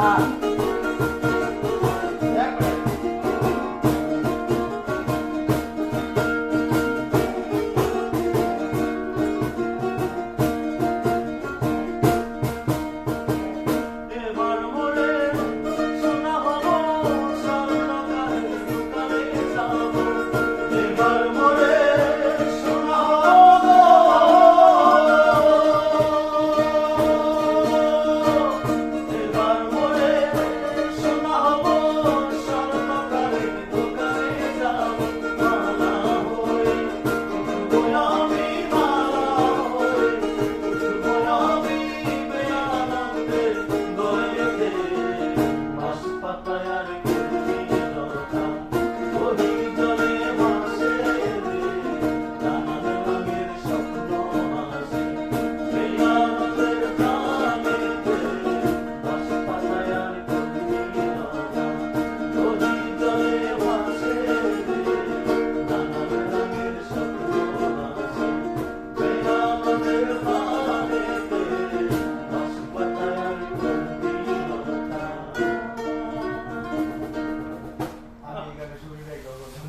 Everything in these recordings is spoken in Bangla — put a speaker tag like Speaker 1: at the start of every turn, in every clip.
Speaker 1: Ah.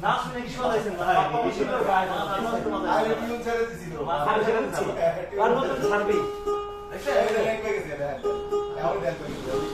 Speaker 1: না শুনে কি শোনা যাচ্ছে না বাবা ছিল গায় না
Speaker 2: আরে ছেড়ে
Speaker 1: ছেড়ে দিছিল তার মধ্যে ছাড়বি
Speaker 2: দেখছেন এই র্যাঙ্ক গেছে এখন করে